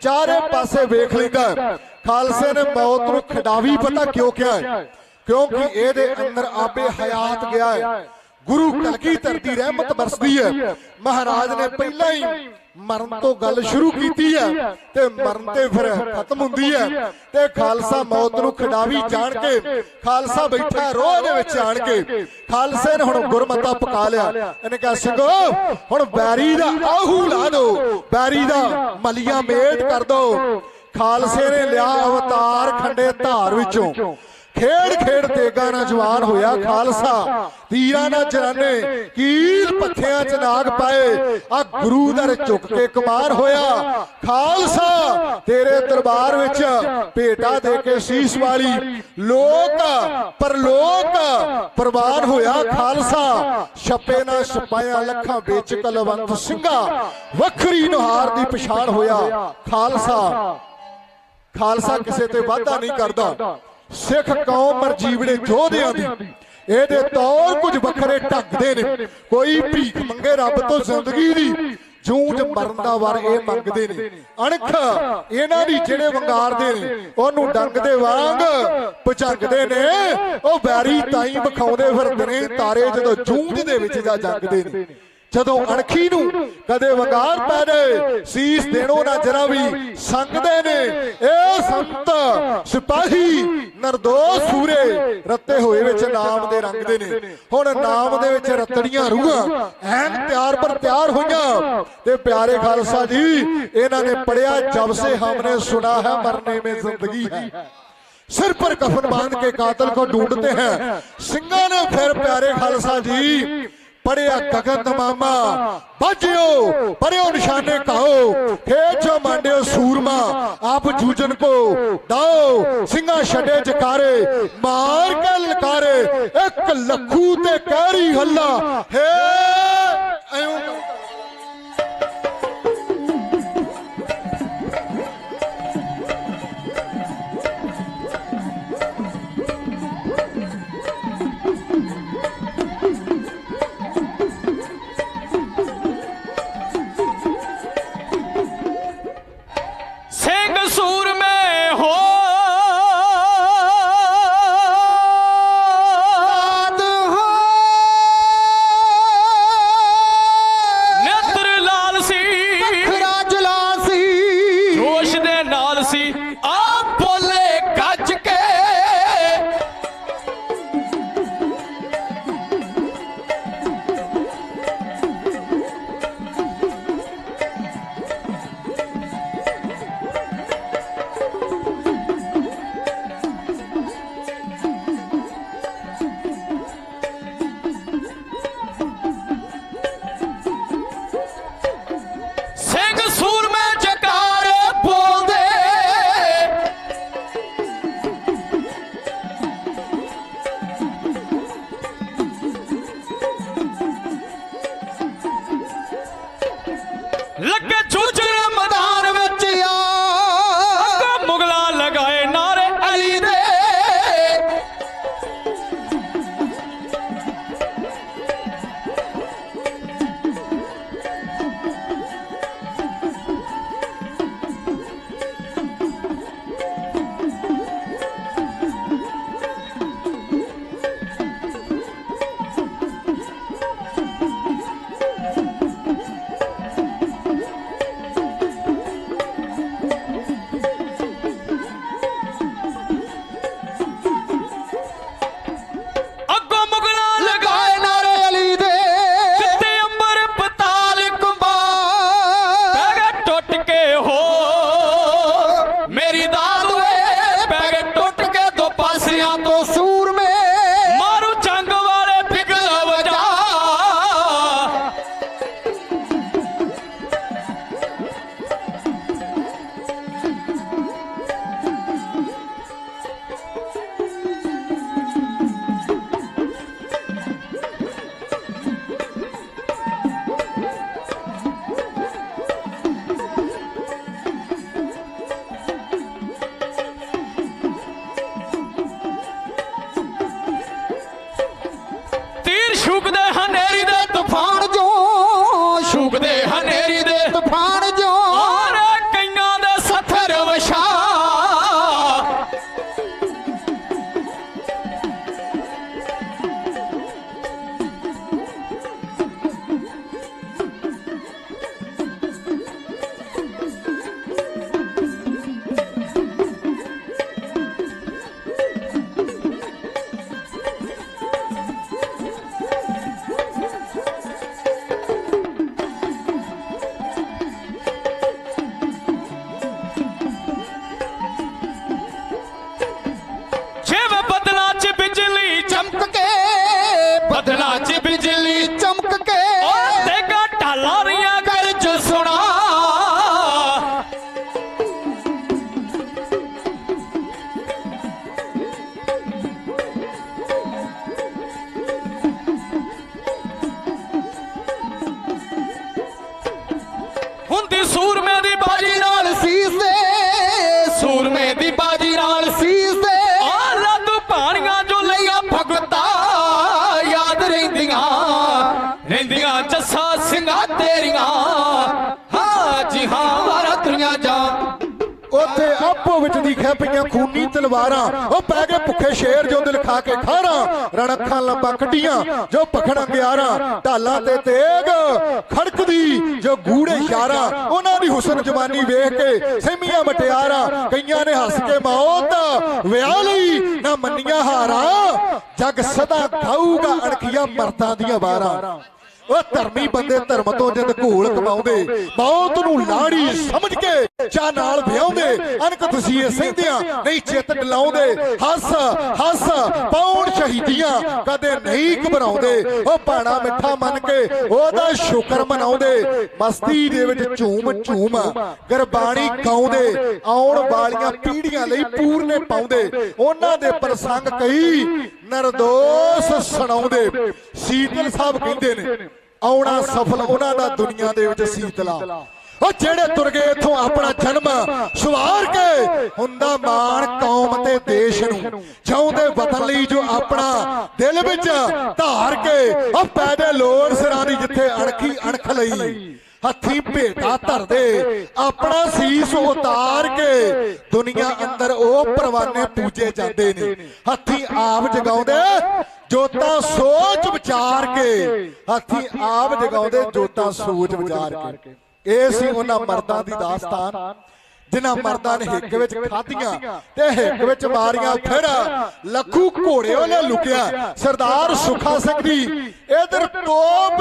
ਚਾਰੇ ਪਾਸੇ ਵੇਖ ਲੈਂਦਾ ਖਾਲਸੇ ਨੇ ਮੌਤ ਨੂੰ ਖਿਡਾਵੀ ਪਤਾ ਕਿਉਂ ਕਿਹਾ ਕਿਉਂਕਿ ਇਹਦੇ ਅੰਦਰ ਆਪੇ ਹਯਾਤ ਗਿਆ ਹੈ। ਗੁਰੂ ਕਲਗੀਧਰ ਦੀ ਰਹਿਮਤ ਵਰਸਦੀ ਹੈ। ਮਹਾਰਾਜ ਨੇ ਪਹਿਲਾਂ ਹੀ ਮਰਨ ਤੋਂ ਗੱਲ ਸ਼ੁਰੂ ਕੀਤੀ ਹੈ ਤੇ ਮਰਨ ਤੇ ਫਿਰ ਖਤਮ ਹੁੰਦੀ ਹੈ। ਤੇ ਖਾਲਸਾ ਮੌਤ ਨੂੰ ਖਿਡਾਵੀ ਜਾਣ ਕੇ ਖਾਲਸਾ ਬੈਠਾ ਰੋਹ ਦੇ ਵਿੱਚ ਆਣ ਕੇ ਖਾਲਸੇ ਨੇ ਹੁਣ ਗੁਰਮਤਾ ਪਕਾ ਲਿਆ। ਇਹਨੇ ਕਿਹਾ ਸਿੰਘੋ ਹੁਣ ਬੈਰੀ ਦਾ ਆਹੂ ਲਾ ਦੋ। ਬੈਰੀ ਦਾ ਮਲੀਆਂ ਮੇਟ ਕਰ ਦੋ। ਖਾਲਸੇ ਨੇ ਲਿਆ ਅਵਤਾਰ ਖੰਡੇ ਧਾਰ ਵਿੱਚੋਂ। ਖੇਡ ਖੇਡ ਤੇਗਾ ਨਾ ਜਵਾਨ ਹੋਇਆ ਖਾਲਸਾ। ਤੀਰਾਂ ਨਾ ਚਰਾਨੇ ਕੀਲ ਪੱਥਿਆਂ ਚ ਨਾਗ ਪਾਏ। ਆ ਗੁਰੂ ਦਰ ਝੁਕ ਕੇ ਕੁਮਾਰ ਹੋਇਆ। ਖਾਲਸਾ, ਤੇਰੇ ਦਰਬਾਰ ਵਿੱਚ ਭੇਟਾ ਦੇ ਕੇ ਸੀਸ ਵਾਲੀ। ਲੋਕ, ਪਰਲੋਕ, ਪ੍ਰਵਾਨ ਹੋਇਆ ਖਾਲਸਾ। ਛੱਪੇ ਨਾ ਛਪਾਇਆ ਲੱਖਾਂ ਵਿੱਚ ਕਲਵੰਤ ਸਿੰਘਾ। ਵੱਖਰੀ ਨੁਹਾਰ ਦੀ ਪਛਾਣ ਹੋਇਆ ਖਾਲਸਾ। ਖਾਲਸਾ ਕਿਸੇ ਤੇ ਵਾਅਦਾ ਨਹੀਂ ਕਰਦਾ। ਸਿੱਖ ਕੌਮ ਮਰ ਜੀਵੜੇ ਦੀ। ਇਹਦੇ ਤੌਰ ਕੁਝ ਵੱਖਰੇ ਢੰਗਦੇ ਨੇ। ਕੋਈ ਭੀਖ ਮੰਗੇ ਰੱਬ ਤੋਂ ਜ਼ਿੰਦਗੀ ਦੀ, ਜੂਝ ਮਰਨ ਦਾ ਵਰ ਇਹ ਮੰਗਦੇ ਨੇ। ਅਣਖ ਇਹਨਾਂ ਦੀ ਜਿਹੜੇ ਵੰਗਾਰਦੇ ਨੇ, ਉਹਨੂੰ ਡੰਗ ਦੇ ਵਾਂਗ ਪਚੰਗਦੇ ਨੇ। ਉਹ ਵੈਰੀ ਤਾਈ ਵਿਖਾਉਂਦੇ ਫਿਰਦੇ ਨੇ, ਤਾਰੇ ਜਦੋਂ ਜੂਝ ਦੇ ਵਿੱਚ ਜਾ ਜੰਗਦੇ ਨੇ। ਜਦੋਂ ਅਣਖੀ ਨੂੰ ਕਦੇ ਵੰਗਾਰ ਪੈ ਜਾਏ ਸੀਸ ਦੇਣੋ ਨਾ ਜਰਾ ਵੀ ਸੰਗਦੇ ਨੇ ਇਹ ਸੰਤ ਸਿਪਾਹੀ ਨਰਦੋਸ ਸੂਰੇ ਰੱਤੇ ਹੋਏ ਵਿੱਚ ਨਾਮ ਦੇ ਰੰਗਦੇ ਨੇ ਹੁਣ ਨਾਮ ਦੇ ਵਿੱਚ ਰਤੜੀਆਂ ਰੂਹਾਂ ਐਨ ਤਿਆਰ ਪਰ ਤਿਆਰ ਹੋਈਆਂ ਤੇ ਪਿਆਰੇ ਖਾਲਸਾ ਜੀ ਇਹਨਾਂ ਨੇ ਪੜਿਆ ਜਬ ਸੇ ਹਮਨੇ ਸੁਨਾ ਹੈ ਮਰਨੇ ਮੇਂ ਜ਼ਿੰਦਗੀ ਹੈ सिर पर कफन बांध के कातल को ढूंढते हैं सिंगा ने फिर प्यारे खालसा जी ਪੜਿਆ ਤਖਤ ਮਾਮਾ ਬਾਜਿਓ ਪਰਿਓ ਨਿਸ਼ਾਨੇ ਕਾਓ ਖੇਚੋ ਮੰਡਿਓ ਸੂਰਮਾ ਆਪ ਜੂਜਨ ਕੋ। ਦਾਓ ਸਿੰਘਾ ਛੱਡੇ ਜਕਾਰੇ। ਮਾਰ ਕੇ ਲਕਾਰੇ ਇੱਕ ਲੱਖੂ ਤੇ ਕਹਿਰੀ ਹੱਲਾ। ਹੇ लगे जो ਫੂਕਦੇ ਹਨੇਰੀ ਦੇ ਤੂਫਾਨ ਹੁੰਦੀ ਸੂਰਮੇ ਦੀ ਬਾਜੀ ਨਾਲ ਸੀਸ ਦੇ ਸੂਰਮੇ ਦੀ ਬਾਜੀ ਨਾਲ ਸੀਸ ਦੇ ਆ ਰੱਬ ਪਾਣੀਆਂ ਜੋ ਲਈਆਂ ਭਗਤਾ, ਯਾਦ ਰਹਿੰਦੀਆਂ। ਰਹਿੰਦੀਆਂ ਜੱਸਾ ਸਿੰਘਾਂ ਤੇਰੀਆਂ। ਉੱਥੇ ਆਪੋ ਵਿੱਚ ਦਿਖਿਆ ਪਈਆਂ ਖੂਨੀ ਤਲਵਾਰਾਂ। ਉਹ ਪੈ ਗਏ ਭੁੱਖੇ ਸ਼ੇਰ ਜੋ ਦਿਲ ਖਾ ਕੇ ਖਾਰਾਂ। ਰਣਖਾਂ ਲੰਬਾ ਕੱਟੀਆਂ ਜੋ ਪਖੜਾਂ ਗਿਆਰਾਂ ਢਾਲਾਂ ਤੇ ਤੇਗ ਖੜਕਦੀ ਜੋ ਗੂੜੇ ਯਾਰਾਂ ਉਹਨਾਂ ਦੀ ਹੁਸਨ ਜਵਾਨੀ ਵੇਖ ਕੇ ਸਹਿਮੀਆਂ ਮਟਿਆਰਾਂ, ਕਈਆਂ ਨੇ ਹੱਸ ਕੇ ਮੌਤ, ਵਿਆਹ ਲਈ ਨਾ ਮੰਨੀਆਂ ਹਾਰਾ, ਜਗ ਸਦਾ ਖਾਊਗਾ ਅਣਖੀਆਂ ਮਰਦਾਂ ਦੀਆਂ ਵਾਰਾਂ। ਉਹ ਧਰਮੀ ਬੰਦੇ ਧਰਮ ਤੋਂ ਜਦ ਘੂਲ ਕਮਾਉਂਦੇ, ਮੌਤ ਨੂੰ ਲਾੜੀ ਸਮਝ ਕੇ ਚਾ ਨਾਲ ਵਿਆਉਂਦੇ ਅਨਕ ਤੁਸੀਂ ਸਹਿੰਦਿਆਂ ਨਹੀਂ ਚਿੱਤ ਡਲਾਉਂਦੇ ਹੱਸ ਹੱਸ ਪੌਣ ਸ਼ਹੀਦੀਆਂ। ਕਦੇ ਨਹੀਂ ਘਬਰਾਉਂਦੇ। ਉਹ ਪਾਣਾ ਮਿੱਠਾ ਮੰਨ ਕੇ ਉਹਦਾ ਸ਼ੁਕਰ ਮਨਾਉਂਦੇ। ਮਸਤੀ ਦੇ ਵਿੱਚ ਝੂਮ ਝੂਮ ਗਰਬਾਣੀ ਗਾਉਂਦੇ। ਆਉਣ ਵਾਲੀਆਂ ਪੀੜ੍ਹੀਆਂ ਲਈ ਪੂਰਨੇ ਪਾਉਂਦੇ। ਉਹਨਾਂ ਦੇ ਪ੍ਰਸੰਗ ਕਈ ਨਰਦੋਸ ਸੁਣਾਉਂਦੇ। ਸੀਤਲ ਸਾਹਿਬ ਕਹਿੰਦੇ ਨੇ ਆਉਣਾ ਸਫਲ ਉਹਨਾਂ ਦਾ ਦੁਨੀਆ ਦੇ ਵਿੱਚ ਸੀਤਲਾ। ਉਹ ਜਿਹੜੇ ਤੁਰ ਗਏ ਇਥੋਂ ਆਪਣਾ ਜਨਮ ਸਵਾਰ ਕੇ ਹੁੰਦਾ ਮਾਣ ਕੌਮ ਤੇ ਦੇਸ਼ ਨੂੰ ਚਾਹੁੰਦੇ ਵਤਨ ਲਈ ਜੋ ਆਪਣਾ ਦਿਲ ਵਿੱਚ ਧਾਰ ਕੇ, ਉਹ ਪੈਦੇ ਲੋੜ ਸਿਰਾਂ ਦੀ ਜਿੱਥੇ ਅਣਖੀ ਅਣਖ ਲਈ, ਹੱਥੀ ਭੇਟਾ ਧਰਦੇ, ਆਪਣਾ ਸੀਸ ਉਤਾਰ ਕੇ ਦੁਨੀਆ ਅੰਦਰ ਉਹ ਪਰਵਾਨੇ ਪੂਜੇ ਜਾਂਦੇ ਨੇ। ਹੱਥੀ ਆਪ ਜਗਾਉਂਦੇ, ਜੋਤਾਂ ਸੋਚ ਵਿਚਾਰ ਕੇ, ਹੱਥੀ ਆਪ ਜਗਾਉਂਦੇ, ਜੋਤਾਂ ਸੋਚ ਵਿਚਾਰ ਕੇ। ਇਹ ਸੀ ਉਹਨਾਂ ਮਰਦਾਂ ਦੀ ਦਾਸਤਾਨ। ਜਿਨ੍ਹਾਂ ਮਰਦਾਂ ਨੇ ਹਿੱਕ ਵਿੱਚ ਖਾਧੀਆਂ ਤੇ ਹਿੱਕ ਵਿੱਚ ਮਾਰੀਆਂ ਫਿਰ ਲੱਖੂ ਘੋੜੇ ਉਹਨੇ ਲੁਕਿਆ। ਸਰਦਾਰ ਸੁਖਾ ਸਿੰਘ ਦੀ ਇਧਰ ਤੋਪ